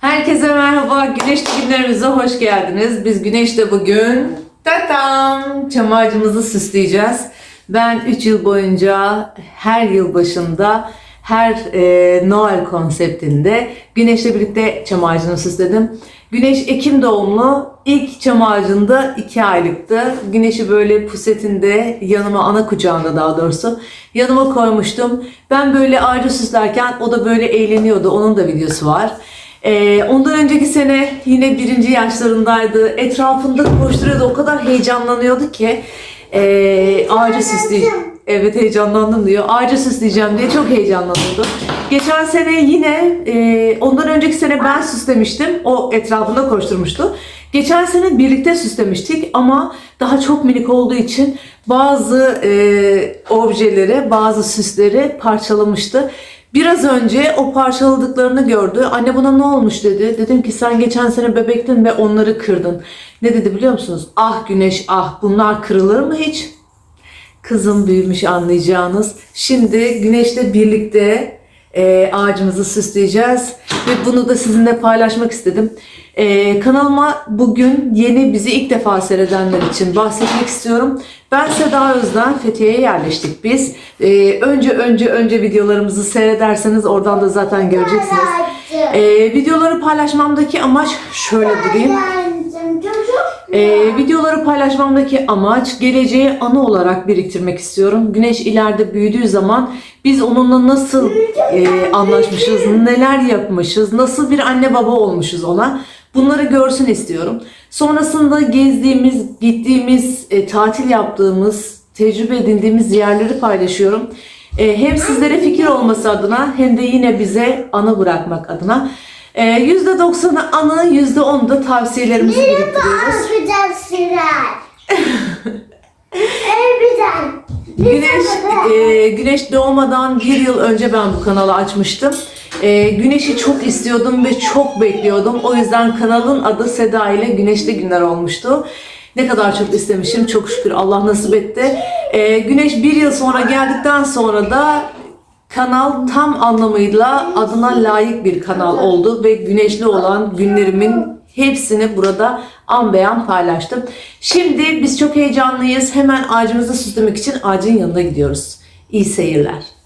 Herkese merhaba. Güneşli günlerimize hoş geldiniz. Biz Güneş'te bugün tatam çam ağacımızı süsleyeceğiz. Ben 3 yıl boyunca her yıl başında her e, Noel konseptinde Güneş'le birlikte çam ağacını süsledim. Güneş Ekim doğumlu. İlk çam ağacında 2 aylıktı. Güneş'i böyle pusetinde yanıma ana kucağında daha doğrusu yanıma koymuştum. Ben böyle ağacı süslerken o da böyle eğleniyordu. Onun da videosu var. Ee, ondan önceki sene yine birinci yaşlarındaydı. Etrafında koşturuyordu. O kadar heyecanlanıyordu ki ee, ağacı süsleyeceğim. Evet heyecanlandım diyor. Ağacı süsleyeceğim diye çok heyecanlanıyordu. Geçen sene yine ee, ondan önceki sene ben süslemiştim. O etrafında koşturmuştu. Geçen sene birlikte süslemiştik ama daha çok minik olduğu için bazı ee, objeleri, bazı süsleri parçalamıştı. Biraz önce o parçaladıklarını gördü. Anne buna ne olmuş dedi. Dedim ki sen geçen sene bebektin ve onları kırdın. Ne dedi biliyor musunuz? Ah güneş ah bunlar kırılır mı hiç? Kızım büyümüş anlayacağınız. Şimdi güneşle birlikte e, ağacımızı süsleyeceğiz. Ve bunu da sizinle paylaşmak istedim. E, kanalıma bugün yeni bizi ilk defa seyredenler için bahsetmek istiyorum. Ben Seda Özden, Fethiye'ye yerleştik biz. E, önce önce önce videolarımızı seyrederseniz oradan da zaten göreceksiniz. E, videoları paylaşmamdaki amaç şöyle durayım. Ee, videoları paylaşmamdaki amaç geleceği anı olarak biriktirmek istiyorum. Güneş ileride büyüdüğü zaman biz onunla nasıl e, anlaşmışız, neler yapmışız, nasıl bir anne baba olmuşuz ona. Bunları görsün istiyorum. Sonrasında gezdiğimiz, gittiğimiz, e, tatil yaptığımız, tecrübe edindiğimiz yerleri paylaşıyorum. E, hem sizlere fikir olması adına hem de yine bize anı bırakmak adına. E, %90'ı anı, %10'u da tavsiyelerimizi biriktiriyoruz. Harbiden. Güneş e, güneş doğmadan bir yıl önce ben bu kanalı açmıştım. E, güneşi çok istiyordum ve çok bekliyordum. O yüzden kanalın adı Seda ile Güneşli Günler olmuştu. Ne kadar çok istemişim. Çok şükür Allah nasip etti. E, güneş bir yıl sonra geldikten sonra da kanal tam anlamıyla adına layık bir kanal oldu ve güneşli olan günlerimin hepsini burada an beyan paylaştım. Şimdi biz çok heyecanlıyız. Hemen ağacımızı süslemek için ağacın yanına gidiyoruz. İyi seyirler.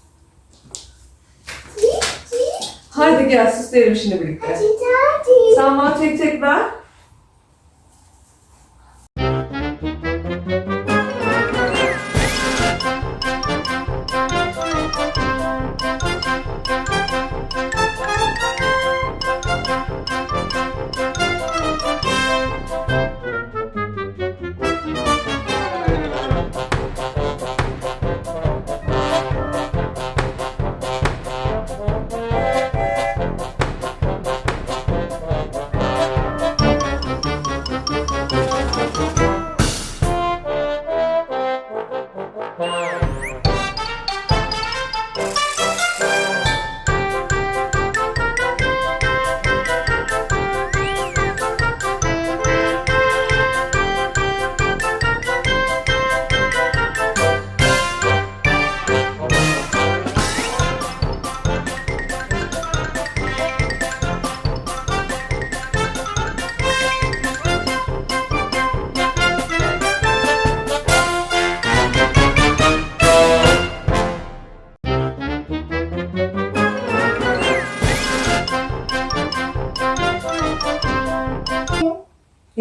Haydi gel süsleyelim şimdi birlikte. Sen bana tek tek ver.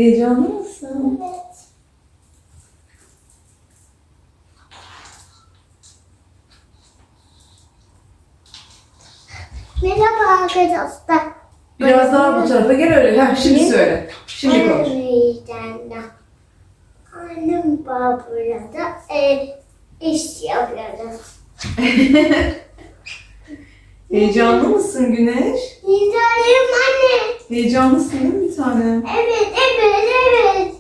Heyecanlı mısın? Evet. Merhaba arkadaşlar. Biraz daha bu tarafa gel öyle. Ha, şimdi söyle. Şimdi konuş. Annemden Annem babaya da ev iş yapıyoruz. Heyecanlı mısın Güneş? Güzelim anne. Heyecanlısın değil mi bir tane? Evet, evet, evet.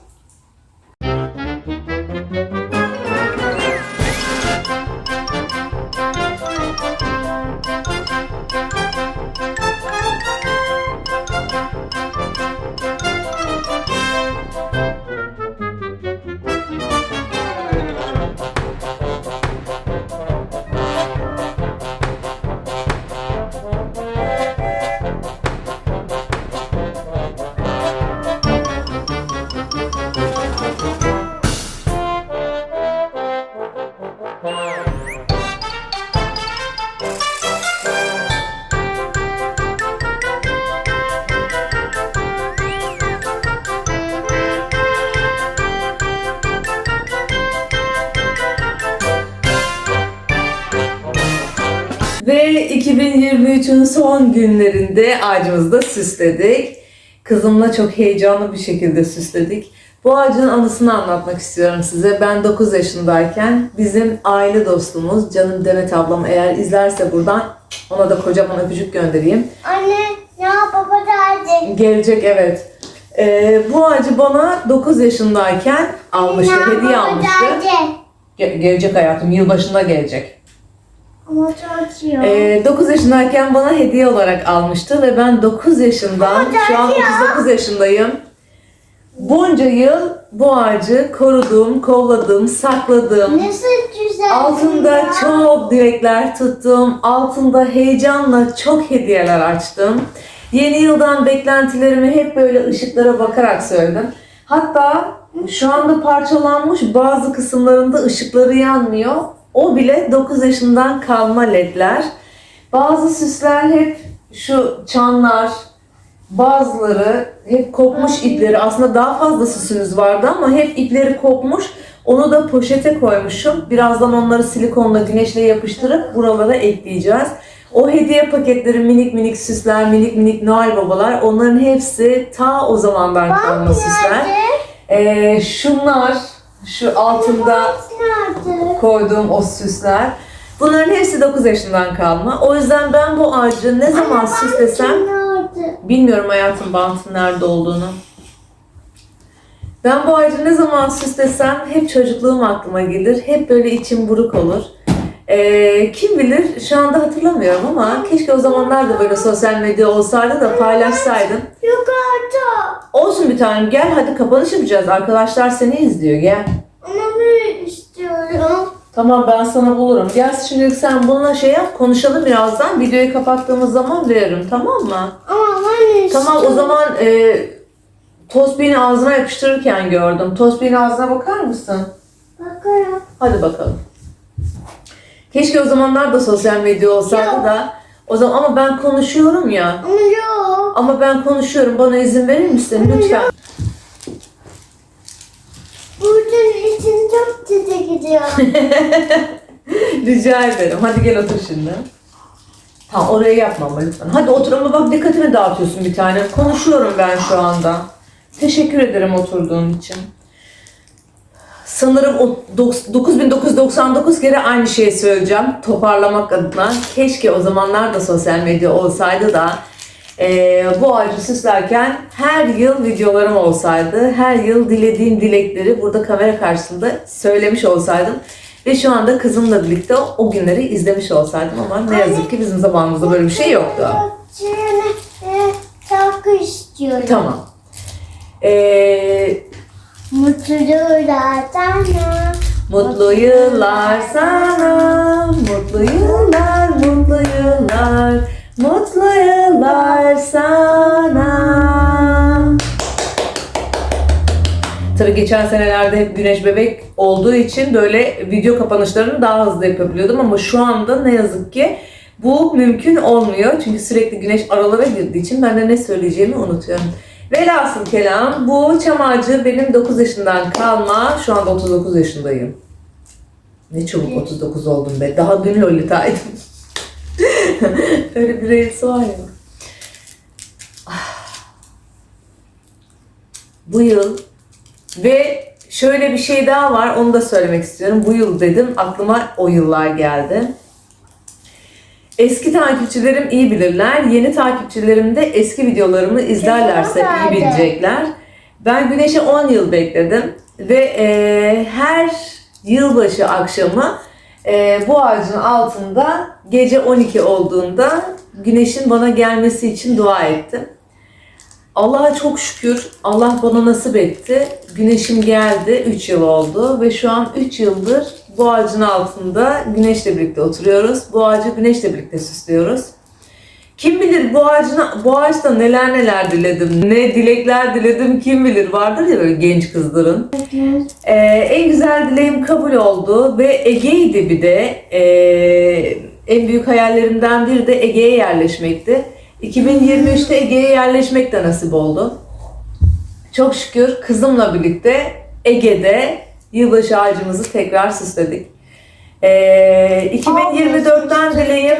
2023'ün son günlerinde ağacımızı da süsledik. Kızımla çok heyecanlı bir şekilde süsledik. Bu ağacın anısını anlatmak istiyorum size. Ben 9 yaşındayken bizim aile dostumuz canım Demet ablam eğer izlerse buradan ona da kocaman öpücük göndereyim. Anne ya baba geldi. Gelecek evet. Ee, bu ağacı bana 9 yaşındayken almıştı, Ya hediye almıştı. Ge- gelecek hayatım, yılbaşında gelecek. Ama çalışıyor. Ee, 9 yaşındayken bana hediye olarak almıştı ve ben 9 yaşından, Ama şu an ya. 39 yaşındayım. Bunca yıl bu ağacı korudum, kolladım, sakladım. Nasıl güzel. Altında ya. çok dilekler tuttum. Altında heyecanla çok hediyeler açtım. Yeni yıldan beklentilerimi hep böyle ışıklara bakarak söyledim. Hatta şu anda parçalanmış bazı kısımlarında ışıkları yanmıyor. O bile 9 yaşından kalma ledler. Bazı süsler hep şu çanlar, bazıları hep kopmuş ipleri. Aslında daha fazla süsümüz vardı ama hep ipleri kopmuş. Onu da poşete koymuşum. Birazdan onları silikonla güneşle yapıştırıp buralara ekleyeceğiz. O hediye paketleri minik minik süsler, minik minik Noel babalar onların hepsi ta o zamandan kalma süsler. Ee, şunlar, şu altında koyduğum o süsler. Bunların hepsi 9 yaşından kalma. O yüzden ben bu ağacı ne zaman süslesem? Bilmiyorum hayatım bantın nerede olduğunu. Ben bu ağacı ne zaman süslesem hep çocukluğum aklıma gelir. Hep böyle içim buruk olur. Ee, kim bilir şu anda hatırlamıyorum ama keşke o zamanlar da böyle sosyal medya olsaydı da paylaşsaydım. Yukarıda. Olsun bir tanem gel hadi kapanış yapacağız. Arkadaşlar seni izliyor gel. Ama büyük istiyorum. Tamam ben sana bulurum. Gel şimdi sen bununla şey yap konuşalım birazdan. Videoyu kapattığımız zaman veririm tamam mı? Ama ben istiyorum. Tamam o zaman e, tosbihini ağzına yapıştırırken gördüm. Tosbihini ağzına bakar mısın? Bakarım. Hadi bakalım. Keşke o zamanlar da sosyal medya olsaydı Yok. da. O zaman ama ben konuşuyorum ya. Ama yok. Ama ben konuşuyorum. Bana izin verir misin lütfen? Buradan için çok tete gidiyor. Rica ederim. Hadi gel otur şimdi. Tamam oraya yapma ama lütfen. Hadi otur ama bak dikkatimi dağıtıyorsun bir tane. Konuşuyorum ben şu anda. Teşekkür ederim oturduğun için. Sanırım o dok- 9999 kere aynı şeyi söyleyeceğim. Toparlamak adına. Keşke o zamanlar da sosyal medya olsaydı da eee, bu ağacı süslerken her yıl videolarım olsaydı. Her yıl dilediğim dilekleri burada kamera karşısında söylemiş olsaydım. Ve şu anda kızımla birlikte o günleri izlemiş olsaydım ama ne yazık ki bizim zamanımızda böyle bir şey yoktu. E, şarkı istiyorum. Tamam. Eee Mutlu yıllar sana. Mutlu yıllar sana, mutlu yıllar, mutlu yıllar, mutlu yıllar sana. Tabii geçen senelerde hep Güneş Bebek olduğu için böyle video kapanışlarını daha hızlı yapabiliyordum ama şu anda ne yazık ki bu mümkün olmuyor. Çünkü sürekli güneş aralara girdiği için ben de ne söyleyeceğimi unutuyorum. Velhasıl kelam bu çam ağacı benim 9 yaşından kalma. Şu anda 39 yaşındayım. Ne çabuk 39 oldum be. Daha dün Lolita'ydım. Öyle bir reis var ya. Ah. Bu yıl ve şöyle bir şey daha var. Onu da söylemek istiyorum. Bu yıl dedim. Aklıma o yıllar geldi. Eski takipçilerim iyi bilirler. Yeni takipçilerim de eski videolarımı izlerlerse iyi bilecekler. Ben Güneş'e 10 yıl bekledim ve e, her yılbaşı akşamı e, bu ağacın altında gece 12 olduğunda Güneş'in bana gelmesi için dua ettim. Allah'a çok şükür Allah bana nasip etti. Güneşim geldi 3 yıl oldu ve şu an 3 yıldır bu ağacın altında güneşle birlikte oturuyoruz. Bu ağacı güneşle birlikte süslüyoruz. Kim bilir bu ağacın bu ağaçta neler neler diledim, ne dilekler diledim kim bilir vardır ya böyle genç kızların. Ee, en güzel dileğim kabul oldu ve Ege'ydi bir de. Ee, en büyük hayallerimden biri de Ege'ye yerleşmekti. 2023'te Ege'ye yerleşmek de nasip oldu. Çok şükür kızımla birlikte Ege'de yılbaşı ağacımızı tekrar süsledik. Ee, 2024'ten dileyim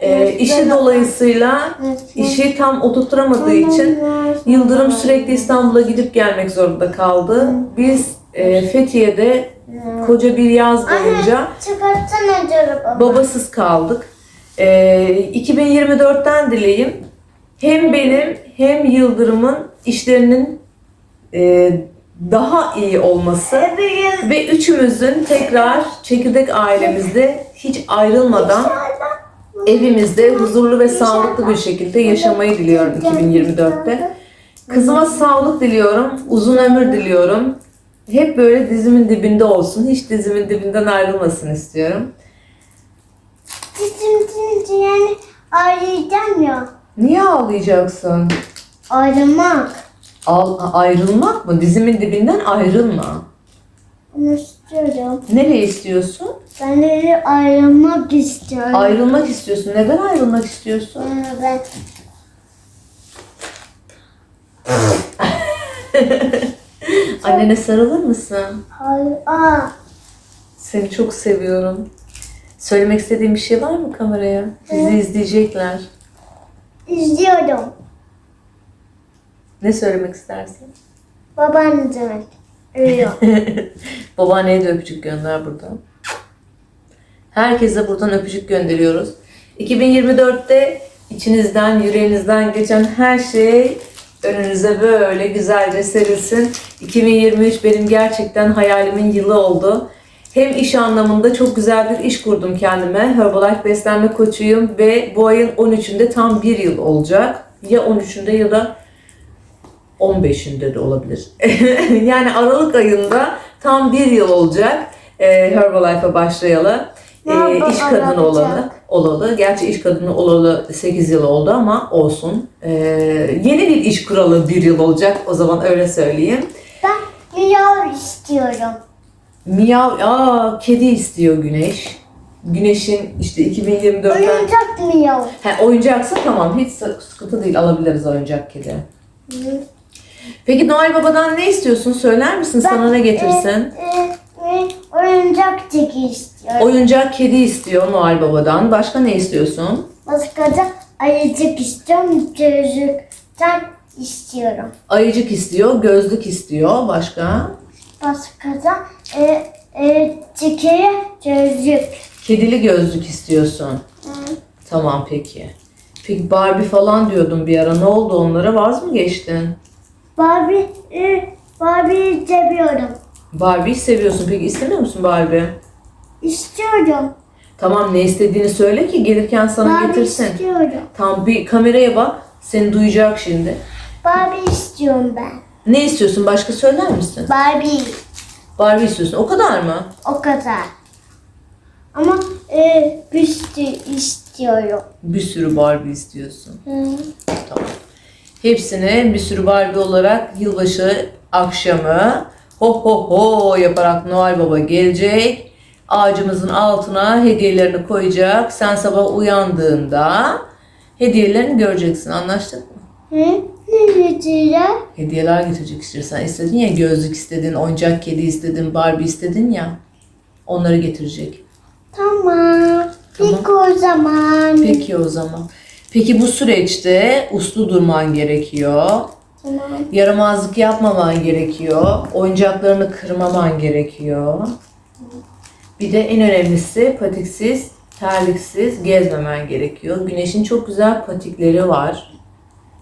e, işi dolayısıyla işi tam oturtturamadığı için Yıldırım sürekli İstanbul'a gidip gelmek zorunda kaldı. Biz e, Fethiye'de koca bir yaz boyunca babasız kaldık. Ee, 2024'ten dileyim. Hem benim hem Yıldırım'ın işlerinin e, daha iyi olması Bebeğim. ve üçümüzün tekrar çekirdek ailemizde hiç ayrılmadan evimizde huzurlu ve sağlıklı bir şekilde yaşamayı diliyorum 2024'te. Kızıma sağlık diliyorum, uzun ömür diliyorum. Hep böyle dizimin dibinde olsun, hiç dizimin dibinden ayrılmasın istiyorum. Cicim cicim yani arayacağım ya. Niye ağlayacaksın? Aramak. Al, ayrılmak mı? Dizimin dibinden ayrılma. Onu istiyorum. Nereye istiyorsun? Ben de ayrılmak istiyorum. Ayrılmak istiyorsun. Neden ayrılmak istiyorsun? Ee, Ben Annene sarılır mısın? hayır. Aa, Seni çok seviyorum. Söylemek istediğin bir şey var mı kameraya? Sizi izleyecekler. izliyorum. Ne söylemek istersin? Babaannem ölüyor. Babaanneye de öpücük gönder buradan. Herkese buradan öpücük gönderiyoruz. 2024'te içinizden, yüreğinizden geçen her şey önünüze böyle güzelce serilsin. 2023 benim gerçekten hayalimin yılı oldu. Hem iş anlamında çok güzel bir iş kurdum kendime. Herbalife beslenme koçuyum ve bu ayın 13'ünde tam bir yıl olacak. Ya 13'ünde ya da 15'inde de olabilir. yani Aralık ayında tam bir yıl olacak e, Herbalife'a başlayalı. E, iş kadını olalı, olalı. Gerçi iş kadını olalı 8 yıl oldu ama olsun. E, yeni bir iş kuralı bir yıl olacak. O zaman öyle söyleyeyim. ben miyav istiyorum. Miyav, aa kedi istiyor Güneş. Güneş'in işte 2024'ten... Oyuncak miyav. He, oyuncaksa tamam hiç sıkıntı değil alabiliriz oyuncak kedi. Hı. Peki Noel Baba'dan ne istiyorsun? Söyler misin? Sana ne getirsin? E, e, e, oyuncak çeki istiyorum. Oyuncak kedi istiyor Noel Baba'dan. Başka ne istiyorsun? Başka da ayıcık istiyorum. Gözlükten istiyorum. Ayıcık istiyor, gözlük istiyor. Başka? Başka da e, e, çekeri gözlük. Kedili gözlük istiyorsun. Hı. Tamam peki. Peki Barbie falan diyordun bir ara. Ne oldu onlara? Vaz mı geçtin? Barbie, e, Barbie'yi seviyorum. Barbie'yi seviyorsun. Peki istemiyor musun Barbie? İstiyorum. Tamam ne istediğini söyle ki gelirken sana Barbie getirsin. istiyorum. Tamam bir kameraya bak. Seni duyacak şimdi. Barbie istiyorum ben. Ne istiyorsun? Başka söyler misin? Barbie. Barbie istiyorsun. O kadar mı? O kadar. Ama e, bir sürü istiyorum. Bir sürü Barbie istiyorsun. Hı. Tamam. Hepsini bir sürü Barbie olarak yılbaşı akşamı ho ho ho yaparak Noel Baba gelecek. Ağacımızın altına hediyelerini koyacak. Sen sabah uyandığında hediyelerini göreceksin. Anlaştık mı? Hı? Ne getiriyor? Hediyeler getirecek işte. Sen istedin ya gözlük istedin, oyuncak kedi istedin, Barbie istedin ya. Onları getirecek. Tamam. Peki o zaman. Peki o zaman. Peki bu süreçte uslu durman gerekiyor. Tamam. Yaramazlık yapmaman gerekiyor. Oyuncaklarını kırmaman gerekiyor. Bir de en önemlisi patiksiz, terliksiz gezmemen gerekiyor. Güneşin çok güzel patikleri var.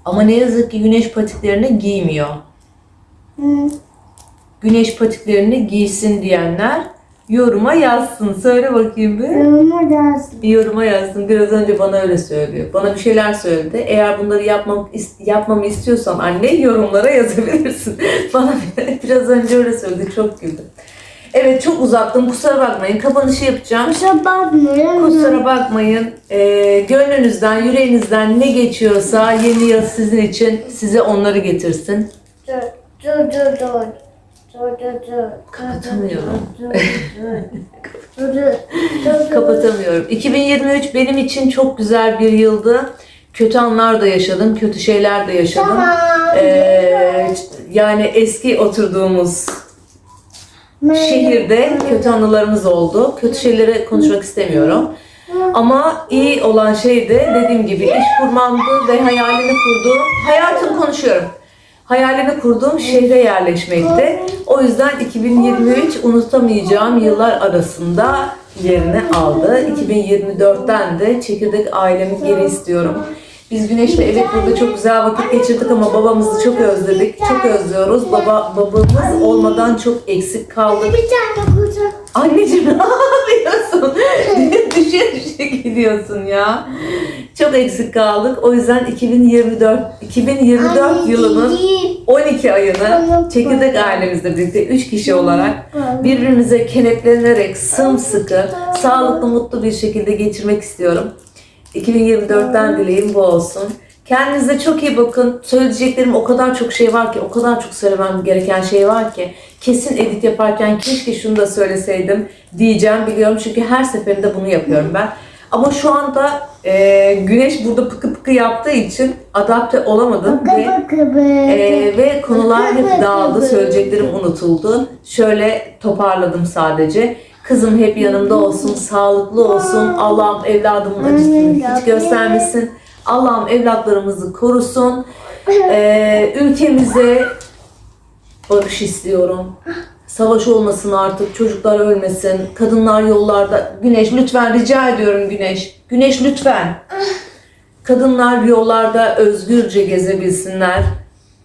Ama ne yazık ki güneş patiklerini giymiyor. Hı. Güneş patiklerini giysin diyenler yoruma yazsın. Söyle bakayım bir. Yoruma. Bir yoruma yazsın. Biraz önce bana öyle söylüyor. Bana bir şeyler söyledi. Eğer bunları yapmam, yapmamı istiyorsan anne yorumlara yazabilirsin. bana biraz önce öyle söyledi. Çok güldüm. Evet çok uzattım. Kusura bakmayın. Kapanışı yapacağım. Kusura bakmıyorum. Kusura bakmayın. Ee, gönlünüzden, yüreğinizden ne geçiyorsa yeni yıl sizin için size onları getirsin. Dur, dur, dur, dur. Kapatamıyorum. Kapatamıyorum. 2023 benim için çok güzel bir yıldı. Kötü anlar da yaşadım, kötü şeyler de yaşadım. Tamam. Ee, yani eski oturduğumuz şehirde kötü anılarımız oldu. Kötü şeyleri konuşmak istemiyorum. Ama iyi olan şey de dediğim gibi iş kurmamdı ve hayalini kurduğum, hayatım konuşuyorum. Hayalini kurduğum şehre yerleşmekti. O yüzden 2023 unutamayacağım yıllar arasında yerini aldı. 2024'ten de çekirdek ailemi geri istiyorum. Biz Güneş'le evet burada çok güzel vakit geçirdik ama babamızı çok özledik. Çok özlüyoruz. Baba babamız olmadan çok eksik kaldık. Bir tane. Anneciğim ne yapıyorsun? düşe düşe gidiyorsun ya. Çok eksik kaldık. O yüzden 2024 2024 yılının 12 ayını çekirdek ailemizle birlikte 3 kişi olarak birbirimize kenetlenerek sımsıkı, sağlıklı, mutlu bir şekilde geçirmek istiyorum. 2024'ten dileğim bu olsun. Kendinize çok iyi bakın. Söyleyeceklerim o kadar çok şey var ki, o kadar çok söylemem gereken şey var ki. Kesin edit yaparken keşke şunu da söyleseydim diyeceğim biliyorum. Çünkü her seferinde bunu yapıyorum ben. Ama şu anda e, güneş burada pıkı pıkı yaptığı için adapte olamadım. ve ee, ve konular hep dağıldı, söyleyeceklerim unutuldu. Şöyle toparladım sadece. Kızım hep yanımda olsun, sağlıklı olsun. Allah'ım evladımın acısını hiç göstermesin. Allah'ım evlatlarımızı korusun. Ee, ülkemize barış istiyorum. Savaş olmasın artık, çocuklar ölmesin, kadınlar yollarda. Güneş lütfen rica ediyorum Güneş. Güneş lütfen. Kadınlar yollarda özgürce gezebilsinler.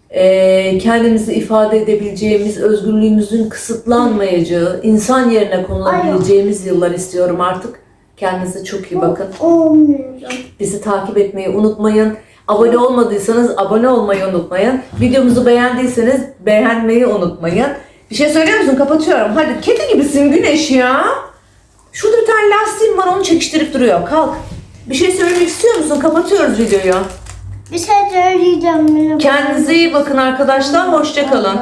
Ee, kendimizi ifade edebileceğimiz, özgürlüğümüzün kısıtlanmayacağı, insan yerine konulabileceğimiz yıllar istiyorum artık. Kendinize çok iyi bakın. Bizi takip etmeyi unutmayın. Abone olmadıysanız abone olmayı unutmayın. Videomuzu beğendiyseniz beğenmeyi unutmayın. Bir şey söylüyor musun? Kapatıyorum. Hadi kedi gibisin Güneş ya. Şurada bir tane lastiğim var onu çekiştirip duruyor. Kalk. Bir şey söylemek istiyor musun? Kapatıyoruz videoyu. Bir şey söyleyeceğim. Kendinize iyi bakın arkadaşlar. Hoşçakalın.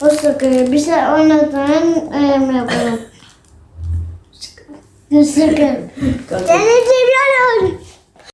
Hoşçakalın. Bir şey oynadın. Yapalım. Hoşçakalın. Seni seviyorum.